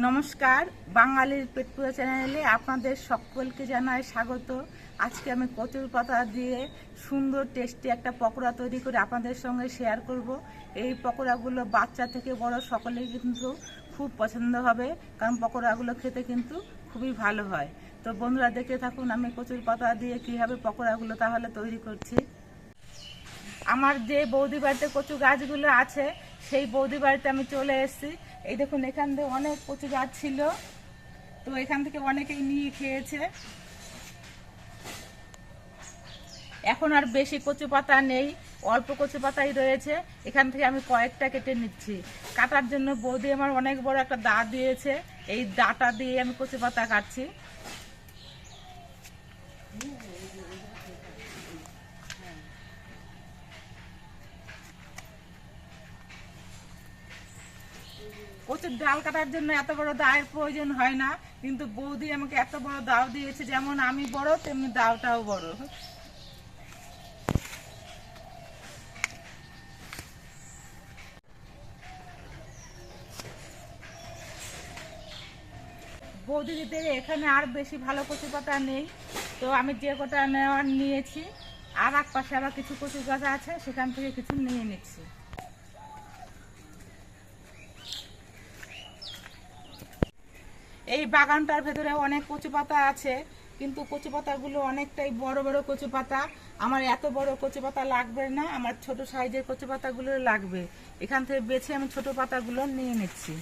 নমস্কার, বাঙালির পেটপুরা চ্যানেলে আপনাদের সকলকে জানাই স্বাগত। আজকে আমি কচুর পাতা দিয়ে সুন্দর, টেস্টি একটা পকোড়া তৈরি করে আপনাদের সঙ্গে শেয়ার করব। এই পকোড়াগুলো বাচ্চা থেকে বড় সকলেই কিন্তু খুব পছন্দ হবে, কারণ পকোড়াগুলো খেতে কিন্তু খুবই ভালো হয়। তো বন্ধুরা দেখে থাকুন আমি কচুর পাতা দিয়ে কীভাবে পকোড়াগুলো তাহলে তৈরি করছি। আমার যে বৌদি বাড়িতে কচু গাছগুলো আছে, সেই বৌদি বাড়িতে আমি চলে এসেছি। এই দেখুন, এখান থেকে অনেক কচু গাছ ছিল। তো এখান থেকে অনেকেই নিয়ে খেয়েছে। এখন আর বেশি কচু পাতা নেই, অল্প কচু পাতাই রয়েছে। এখান থেকে আমি কয়েকটা কেটে নিচ্ছি। কাটার জন্য বৌদি আমার অনেক বড় একটা দা দিয়েছে। এই দাটা দিয়ে আমি কচু পাতা কাটছি। কচুর ডাল কাটার জন্য এত বড় দায়ের প্রয়োজন হয় না, কিন্তু বৌদি আমাকে এত বড় দাও দিয়েছে, যেমন আমি বড়, তেমনি দাওটাও বড়। বৌদি এখানে আর বেশি ভালো কচু পাতা নেই, তো আমি যে কটা নেওয়ার নিয়েছি, আর এক পাশে আবার কিছু কচু গাছ আছে, সেখান থেকে কিছু নিয়ে নিচ্ছি। এই বাগানটার ভেতরে অনেক কচু পাতা আছে, কিন্তু কচু পাতাগুলো অনেকটাই বড় বড় কচু পাতা। আমার এত বড় কচু পাতা লাগবে না, আমার ছোট সাইজের কচু পাতাগুলো লাগবে। এখান থেকে বেছে আমি ছোট পাতাগুলো নিয়ে নিচ্ছি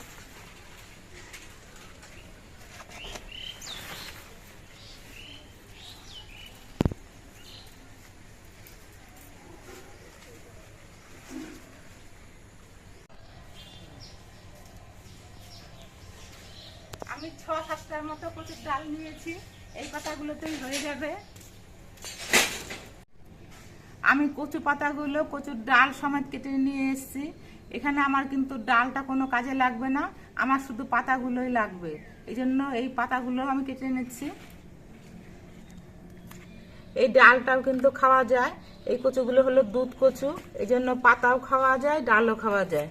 আমি ছ সাতটার মতো কচুর ডাল নিয়েছি। এই পাতাগুলোতেই হয়ে যাবে। আমি কচু পাতাগুলো, কচুর ডাল সমেত কেটে নিয়ে এসেছি। এখানে আমার কিন্তু ডালটা কোনো কাজে লাগবে না, আমার শুধু পাতাগুলোই লাগবে। এই জন্য এই পাতাগুলো আমি কেটে নিচ্ছি। এই ডালটাও কিন্তু খাওয়া যায়। এই কচুগুলো হলো দুধ কচু এই জন্য পাতাও খাওয়া যায়, ডালও খাওয়া যায়।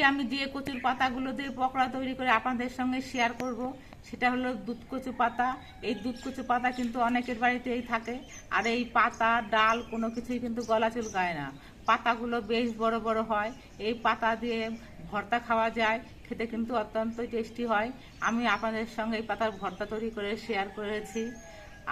আজকে আমি যে কচুর পাতাগুলো দিয়ে পকোড়া তৈরি করে আপনাদের সঙ্গে শেয়ার করব। সেটা হলো দুধ কচু পাতা। এই দুধ কচু পাতা কিন্তু অনেকের বাড়িতেই থাকে। আর এই পাতা, ডাল কোনো কিছুই কিন্তু গলা চুলকায় না। পাতাগুলো বেশ বড় বড় হয়। এই পাতা দিয়ে ভর্তা খাওয়া যায়। খেতে কিন্তু অত্যন্ত টেস্টি হয়। আমি আপনাদের সঙ্গে এই পাতার ভর্তা তৈরি করে শেয়ার করেছি।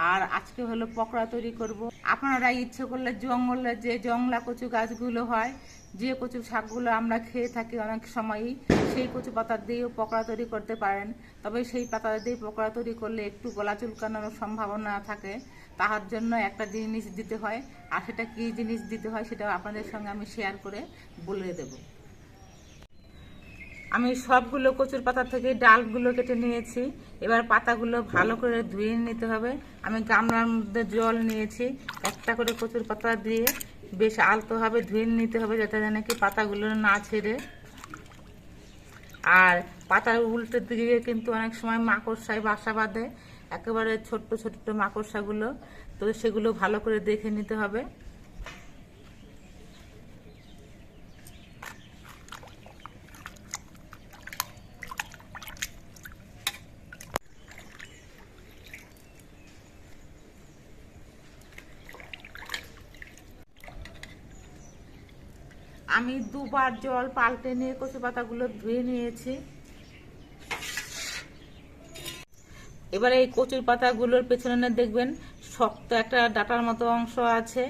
আর আজকে হলো পকোড়া তৈরি করব। আপনারা ইচ্ছে করলে জঙ্গলে যে জংলা কচু গাছগুলো হয়, যে কচু শাকগুলো আমরা খেয়ে থাকি অনেক সময়ই, সেই কচু পাতা দিয়েও পকোড়া তৈরি করতে পারেন। তবে সেই পাতা দিয়ে পকোড়া তৈরি করলে একটু গলা চুলকানোর সম্ভাবনা থাকে। তাহার জন্য একটা জিনিস দিতে হয়। আর সেটা কী জিনিস দিতে হয় সেটা আপনাদের সঙ্গে আমি শেয়ার করে বলে দেবো। আমি সবগুলো কচুর পাতা থেকে ডালগুলো কেটে নিয়েছি। এবার পাতাগুলো ভালো করে ধুয়ে নিতে হবে। আমি গামলার মধ্যে জল নিয়েছি। একটা করে কচুর পাতা দিয়ে বেশ আলতোভাবে ধুয়ে নিতে হবে যাতে নাকি পাতাগুলো না ছেড়ে। আর পাতার উল্টো দিকে কিন্তু অনেক সময় মাকড়সায় বাসা বাঁধে। একেবারে ছোট্ট ছোট্ট মাকড়সাগুলো। তো সেগুলো ভালো করে দেখে নিতে হবে। আমি দুবার জল পাল্টে নিয়ে কচু পাতাগুলো ধুয়ে নিয়েছি। এবারে এই কচুর পাতাগুলোর পেছনে দেখবেন শক্ত একটা ডাটার মতো অংশ আছে।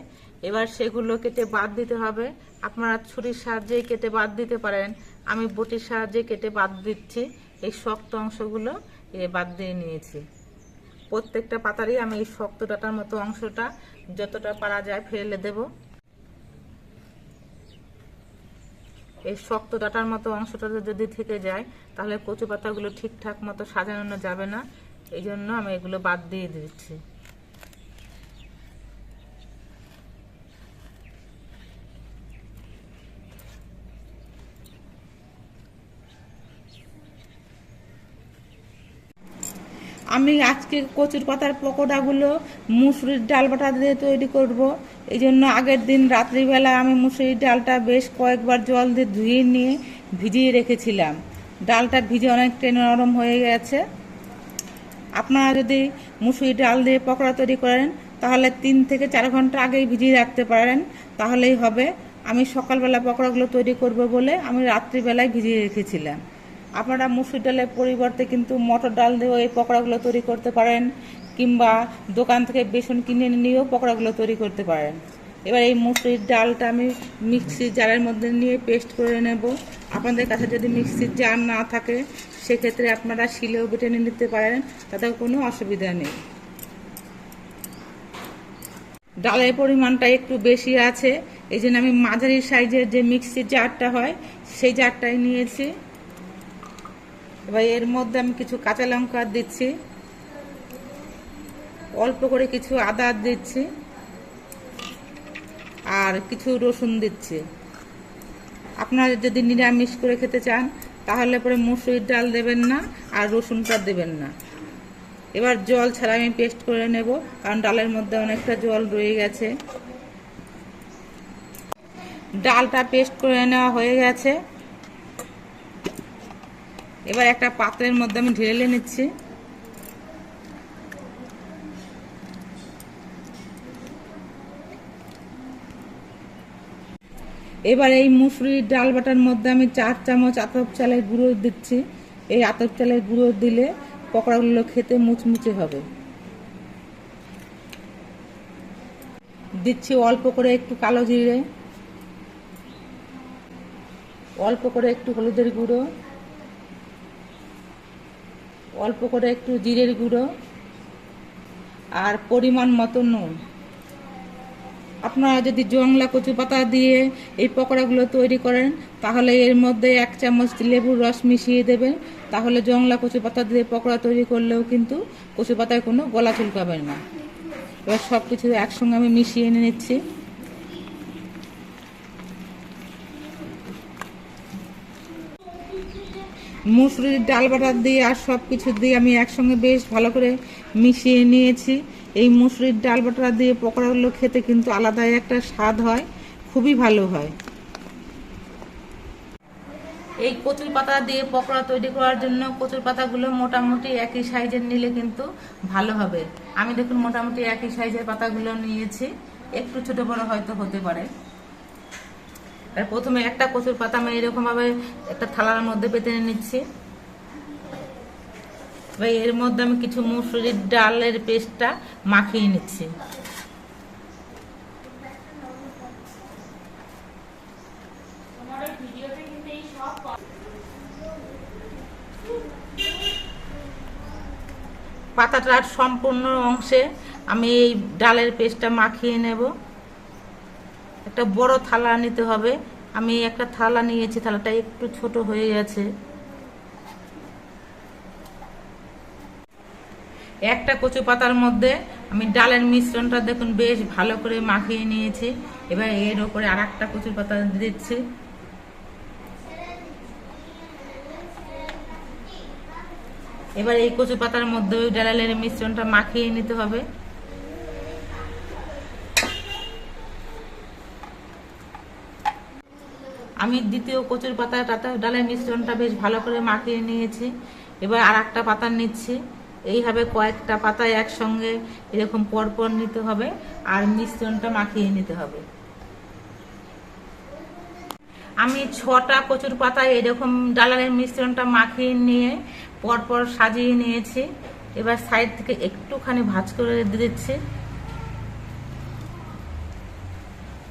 এবার সেগুলো কেটে বাদ দিতে হবে। আপনারা ছুরির সাহায্যে কেটে বাদ দিতে পারেন। আমি বটির সাহায্যে কেটে বাদ দিচ্ছি। এই শক্ত অংশগুলো এ বাদ দিয়ে নিয়েছি। প্রত্যেকটা পাতারই আমি এই শক্ত ডাটার মতো অংশটা যতটা পারা যায় ফেলে দেবো। এই শক্ত ডাটার মতো অংশটা যদি থেকে যায়, তাহলে কচু পাতাগুলো ঠিকঠাক মতো সাজানো যাবে না। এই জন্য আমি এগুলো বাদ দিয়ে দিচ্ছি। আমি আজকে কচুর পাতার পকোড়াগুলো মুসুরির ডাল বাটা দিয়ে তৈরি করব। এই জন্য আগের দিন রাত্রিবেলা আমি মুসুরির ডালটা বেশ কয়েকবার জল দিয়ে ধুয়ে নিয়ে ভিজিয়ে রেখেছিলাম। ডালটা ভিজে অনেকটা নরম হয়ে গেছে। আপনারা যদি মুসুরি ডাল দিয়ে পকোড়া তৈরি করেন, তাহলে তিন থেকে চার ঘণ্টা আগেই ভিজিয়ে রাখতে পারেন। তাহলেই হবে। আমি সকালবেলা পকোড়াগুলো তৈরি করব বলে আমি রাত্রিবেলায় ভিজিয়ে রেখেছিলাম। আপনারা মুসুর ডালের পরিবর্তে কিন্তু মটর ডাল দিয়েও এই পকোড়াগুলো তৈরি করতে পারেন, কিংবা দোকান থেকে বেসন কিনে নিয়েও পকোড়াগুলো তৈরি করতে পারেন। এবার এই মুসুরির ডালটা আমি মিক্সির জারের মধ্যে নিয়ে পেস্ট করে নেব। আপনাদের কাছে যদি মিক্সির জার না থাকে, সেক্ষেত্রে আপনারা শিলেও বেটে নিতে পারেন তাতে কোনো অসুবিধা নেই। ডালের পরিমাণটা একটু বেশি আছে, এই জন্য আমি মাঝারি সাইজের যে মিক্সির জারটা হয়, সেই জারটাই নিয়েছি। এবার এর মধ্যে আমি কিছু কাঁচা লঙ্কা দিচ্ছি। অল্প করে কিছু আদা দিচ্ছি। আর কিছু রসুন দিচ্ছি। আপনারা যদি নিরামিষ করে খেতে চান, তাহলে পরে মুসুরির ডাল দেবেন না আর রসুনটা দেবেন না। এবার জল ছাড়া আমি পেস্ট করে নেব, কারণ ডালের মধ্যে অনেকটা জল রয়ে গেছে। ডালটা পেস্ট করে নেওয়া হয়ে গেছে। এবার একটা পাত্রের মধ্যে আমি ঢেলে নিচ্ছি। এবার এই মুসুরির ডাল বাটার মধ্যে আমি চার চামচ আতপ চালের গুঁড়ো দিচ্ছি। এই আতপ চালের গুঁড়ো দিলে পকোড়াগুলো খেতে মুচমুচে হবে। দিচ্ছি অল্প করে একটু কালো জিরে, অল্প করে একটু হলুদের গুঁড়ো। অল্প করে একটু জিরের গুঁড়ো আর পরিমাণ মতো নুন। আপনারা যদি জংলা কচু পাতা দিয়ে এই পকোড়াগুলো তৈরি করেন, তাহলে এর মধ্যে এক চামচ লেবুর রস মিশিয়ে দেবেন। তাহলে জংলা কচু পাতা দিয়ে পকোড়া তৈরি করলেও কিন্তু কচু পাতায় কোনো গলা চুলকাবে না। এবার সব কিছু একসঙ্গে আমি মিশিয়ে নিচ্ছি। মুসুরির ডাল বাটার দিয়ে আর সব কিছু দিয়ে আমি একসঙ্গে বেশ ভালো করে মিশিয়ে নিয়েছি। এই মুসুরির ডাল বাটা দিয়ে পকোড়াগুলো খেতে কিন্তু আলাদাই একটা স্বাদ হয়, খুবই ভালো হয়। এই কচুর পাতা দিয়ে পকোড়া তৈরি করার জন্য কচুর পাতাগুলো মোটামুটি একই সাইজের নিলে কিন্তু ভালো হবে। আমি দেখুন মোটামুটি একই সাইজের পাতাগুলো নিয়েছি। একটু ছোট বড় হয়তো হতে পারে। আর প্রথমে একটা কচুর পাতা আমি এরকম ভাবে একটা থালার মধ্যে পেতে নিচ্ছি। এবার এর মধ্যে আমি কিছু মুসুরির ডালের পেস্টটা মাখিয়ে নিচ্ছি। পাতাটার সম্পূর্ণ অংশে আমি এই ডালের পেস্টটা মাখিয়ে নেব। একটা বড় থালা নিতে হবে। আমি একটা থালা নিয়েছি, থালাটা একটু ছোট হয়ে গেছে। একটা কচু পাতার মধ্যে আমি ডালের মিশ্রণটা দেখুন, বেশ ভালো করে মাখিয়ে নিয়েছি। এবার এর ওপরে আর একটা কচু পাতা দিচ্ছি। এবার এই কচু পাতার মধ্যে ওই ডালের মিশ্রণটা মাখিয়ে নিতে হবে। আমি দ্বিতীয় কচুর পাতাটাতে ডালের মিশ্রণটা বেশ ভালো করে মাখিয়ে নিয়েছি। এবার আর একটা পাতা নিচ্ছি। এইভাবে কয়েকটা পাতা একসঙ্গে এরকম পরপর নিতে হবে আর মিশ্রণটা মাখিয়ে নিতে হবে। আমি ছটা কচুর পাতা এরকম ডালারের মিশ্রণটা মাখিয়ে নিয়ে পরপর সাজিয়ে নিয়েছি। এবার সাইড থেকে একটুখানি ভাজ করে দিচ্ছি।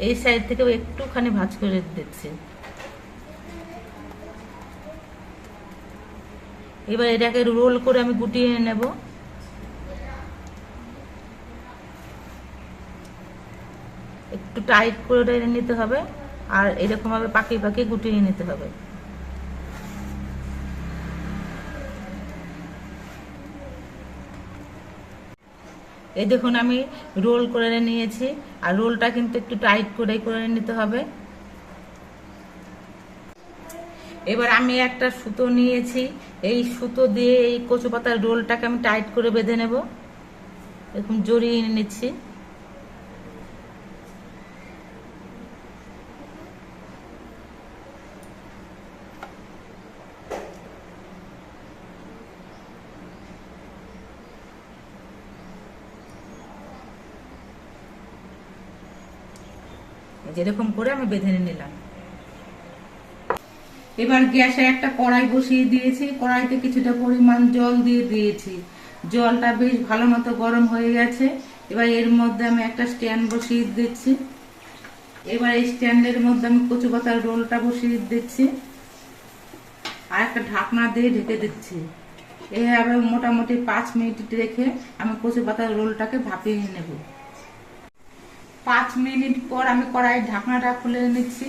এই সাইড থেকেও একটুখানি ভাজ করে দিচ্ছি। এবার এটাকে রোল করে আমি গুটিয়ে নেব। একটু টাইট করে নিতে হবে, আর এরকম ভাবে পাকি পাকি গুটিয়ে নিতে হবে। এই দেখুন আমি রোল করে নিয়েছি, আর রোলটা কিন্তু একটু টাইট করে করে নিতে হবে। এবার আমি একটা সুতো নিয়েছি। এই সুতো দিয়ে এই কচু পাতার রোলটাকে আমি টাইট করে বেঁধে নেব। এরকম জড়িয়ে নিচ্ছি। যেরকম করে আমি বেঁধে নিলাম। এবার গ্যাসে একটা কড়াই বসিয়ে দিয়েছি। কড়াইতে কিছুটা পরিমাণ জল দিয়ে দিয়েছি। জলটা বেশ ভালো মতো গরম হয়ে গেছে। এবার এর মধ্যে আমি একটা স্ট্যান্ড বসিয়ে দিচ্ছি। এবার এই স্ট্যান্ডের মধ্যে আমি কচু পাতার রোলটা বসিয়ে দিচ্ছি। আর একটা ঢাকনা দিয়ে ঢেকে দিচ্ছি। এইভাবে মোটামুটি পাঁচ মিনিট রেখে আমি কচু পাতার রোলটাকে ভাপিয়ে নেব। পাঁচ মিনিট পর আমি কড়াই ঢাকনাটা খুলে নিচ্ছি।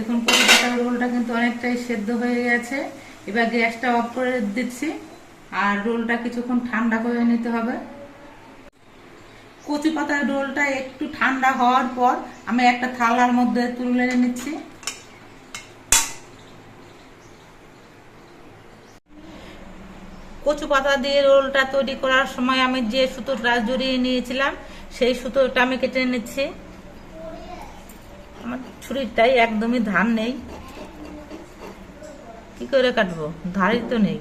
দেখুন পাতার রোলটা কিন্তু অনেকটাই সেদ্ধ হয়ে গেছে। এবার গ্যাসটা অফ করে দিচ্ছি, আর রোলটা কিছুক্ষণ ঠান্ডা করে নিতে হবে। কচু পাতার রোলটা একটু ঠান্ডা হওয়ার পর আমি একটা থালার মধ্যে তুলে নিচ্ছি। কচু পাতা দিয়ে রোলটা তৈরি করার সময় আমি যে সুতোটা জড়িয়ে নিয়েছিলাম, সেই সুতোটা আমি কেটে নিচ্ছি। ছুরিটাই একদমই ধার নেই। কি করে কাটবো? ধারই তো নেই।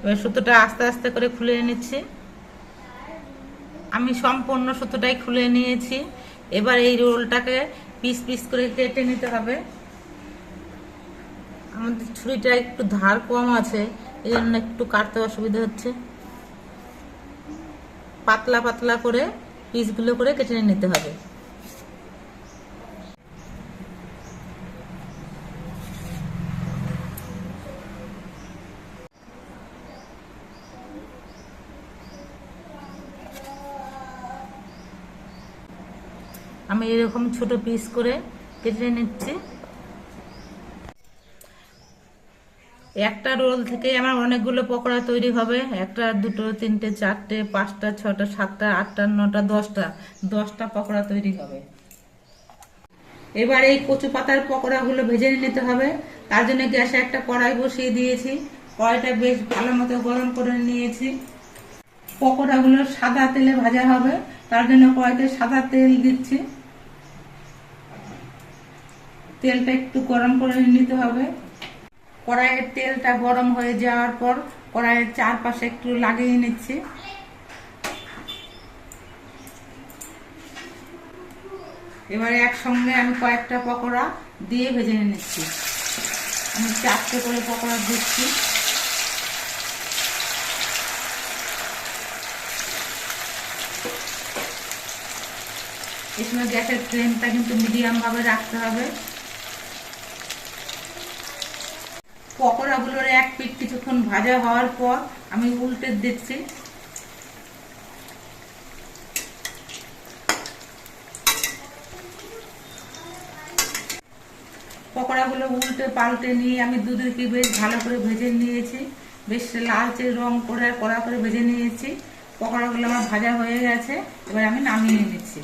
এবার সুতোটা আস্তে আস্তে করে খুলে নিচ্ছি আমি সম্পূর্ণ সুতোটাই খুলে নিয়েছি। এবার এই রোলটাকে পিস পিস করে কেটে নিতে হবে। আমাদের ছুরিটা একটু ধার কম আছে এই জন্য একটু কাটতে অসুবিধা হচ্ছে। পাতলা পাতলা করে পিসগুলো করে কেটে নিতে হবে। আমি এরকম ছোট পিস করে কেটে নিচ্ছি। একটা রোল থেকে আমার অনেকগুলো পকোড়া তৈরি হবে। একটা, দুটো, তিনটে, চারটে, পাঁচটা ছটা সাতটা, আটটা, নটা, দশটা। দশটা পকোড়া তৈরি হবে। এবার এই কচু পাতার পকোড়াগুলো ভেজে নিতে হবে। তার জন্য গ্যাসে একটা কড়াই বসিয়ে দিয়েছি। কড়াইটা বেশ ভালো মতো গরম করে নিয়েছি। পকোড়াগুলো সাদা তেলে ভাজা হবে। তার জন্য কড়াইতে সাদা তেল দিচ্ছি। তেলটা একটু গরম করে নিতে হবে। কড়াইয়ের তেলটা গরম হয়ে যাওয়ার পর কড়াইয়ের চারপাশে একটু লাগিয়ে নিচ্ছি। এবারে একসঙ্গে আমি কয়েকটা পকোড়া দিয়ে ভেজে নিচ্ছি। আমি চারটে করে পকোড়া দিচ্ছি। সময় গ্যাসের ফ্লেমটা কিন্তু মিডিয়াম ভাবে রাখতে হবে। পকোড়াগুলোর এক পিঠ কিছুক্ষণ ভাজা হওয়ার পর আমি উল্টে দিচ্ছি। পকোড়াগুলো উল্টে পাল্টে নিয়ে আমি দুদিকে বেশ ভালো করে ভেজে নিয়েছি। বেশ লালচে রং করে, কড়া করে ভেজে নিয়েছি। পকোড়াগুলো আমার ভাজা হয়ে গেছে। এবার আমি নামিয়ে নিচ্ছি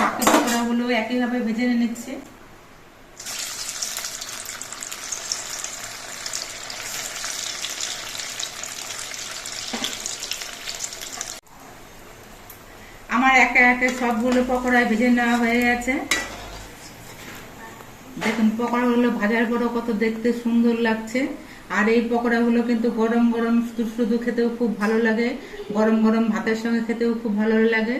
বাকি পকোড়াগুলো একইভাবে ভেজে নিচ্ছে। আমার একে একে সবগুলো পকোড়া ভেজে নেওয়া হয়ে গেছে। দেখুন, পকোড়াগুলো ভাজার পরও কত দেখতে সুন্দর লাগছে। আর এই পকোড়াগুলো কিন্তু গরম গরম শুধু শুধু খেতেও খুব ভালো লাগে। গরম গরম ভাতের সঙ্গে খেতেও খুব ভালো লাগে।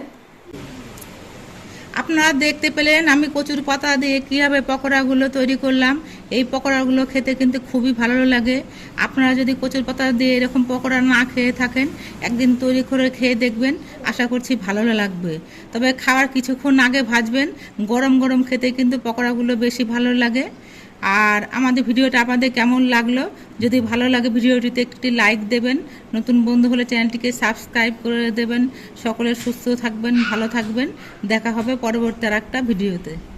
আপনারা দেখতে পেলেন আমি কচুর পাতা দিয়ে কীভাবে পকোড়াগুলো তৈরি করলাম। এই পকোড়াগুলো খেতে কিন্তু খুবই ভালো লাগে। আপনারা যদি কচুর পাতা দিয়ে এরকম পকোড়া না খেয়ে থাকেন, একদিন তৈরি করে খেয়ে দেখবেন, আশা করছি ভালো লাগবে। তবে খাওয়ার কিছুক্ষণ আগে ভাজবেন, গরম গরম খেতে কিন্তু পকোড়াগুলো বেশি ভালো লাগে। আর আমাদের ভিডিওটা আপনাদের কেমন লাগল? যদি ভালো লাগে ভিডিওটিতে একটি লাইক দেবেন, নতুন বন্ধু হলে চ্যানেলটিকে সাবস্ক্রাইব করে দেবেন। সকলে সুস্থ থাকবেন, ভালো থাকবেন। দেখা হবে পরবর্তী আর একটা ভিডিওতে।